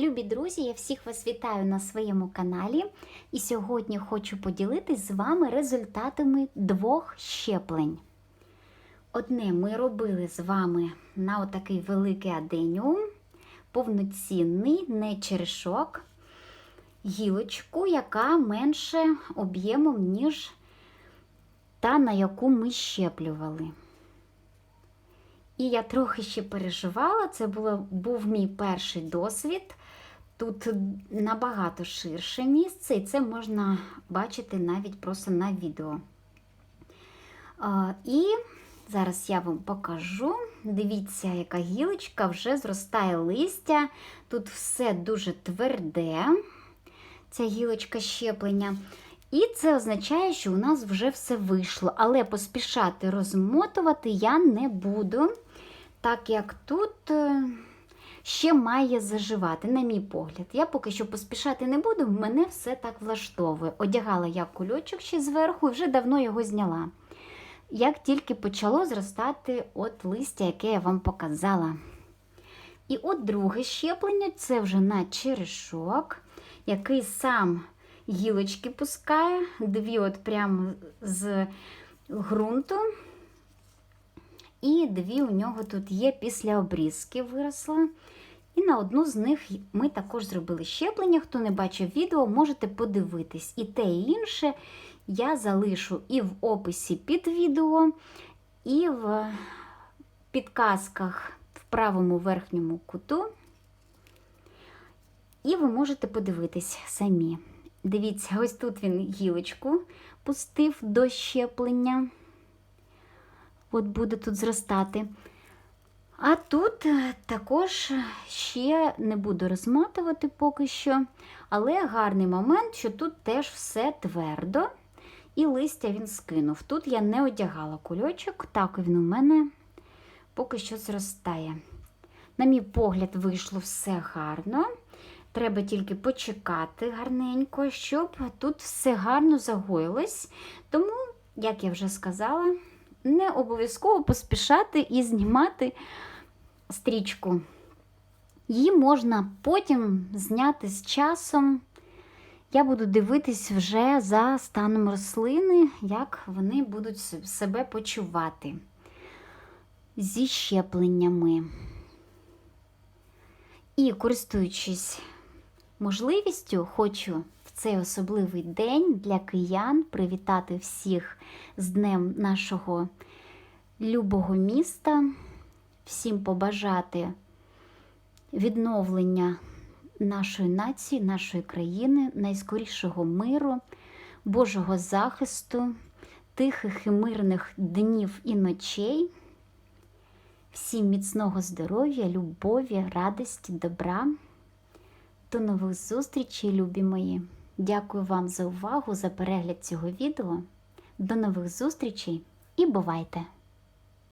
Любі друзі, я всіх вас вітаю на своєму каналі. І сьогодні хочу поділитись з вами результатами двох щеплень. Одне ми робили з вами на отакий великий аденіум, повноцінний, не черешок, гілочку, яка менше об'ємом, ніж та, на яку ми щеплювали. І я трохи ще переживала, це було, був мій перший досвід. Тут набагато ширше місце, і це можна бачити навіть просто на відео. І зараз я вам покажу. Дивіться, яка гілочка вже зростає листя. Тут все дуже тверде, ця гілочка щеплення. І це означає, що у нас вже все вийшло. Але поспішати розмотувати я не буду, так як тут е, ще має заживати, на мій погляд. Я поки що поспішати не буду, мене все так влаштовує. Одягала я кульочок ще зверху і вже давно його зняла. Як тільки почало зростати от листя, яке я вам показала. І от друге щеплення це вже на черешок, який сам гілочки пускає, дві от прямо з ґрунту. І дві у нього тут є після обрізки виросла. І на одну з них ми також зробили щеплення. Хто не бачив відео, можете подивитись. І те, і інше я залишу і в описі під відео, і в підказках в правому верхньому куту. І ви можете подивитись самі. Дивіться, ось тут він гілочку пустив до щеплення. От буде тут зростати. А тут також ще не буду розматувати поки що, але гарний момент, що тут теж все твердо, і листя він скинув. Тут я не одягала кульочок, так він у мене поки що зростає. На мій погляд, вийшло все гарно. Треба тільки почекати гарненько, щоб тут все гарно загоїлось. Тому, як я вже сказала, не обов'язково поспішати і знімати стрічку. Її можна потім зняти з часом. Я буду дивитись вже за станом рослини, як вони будуть себе почувати зі щепленнями. І користуючись можливістю, хочу цей особливий день для киян привітати всіх з Днем нашого любого міста, всім побажати відновлення нашої нації, нашої країни, найскорішого миру, Божого захисту, тихих і мирних днів і ночей. Всім міцного здоров'я, любові, радості, добра. До нових зустрічей, любі мої! Дякую вам за увагу, за перегляд цього відео. До нових зустрічей і бувайте!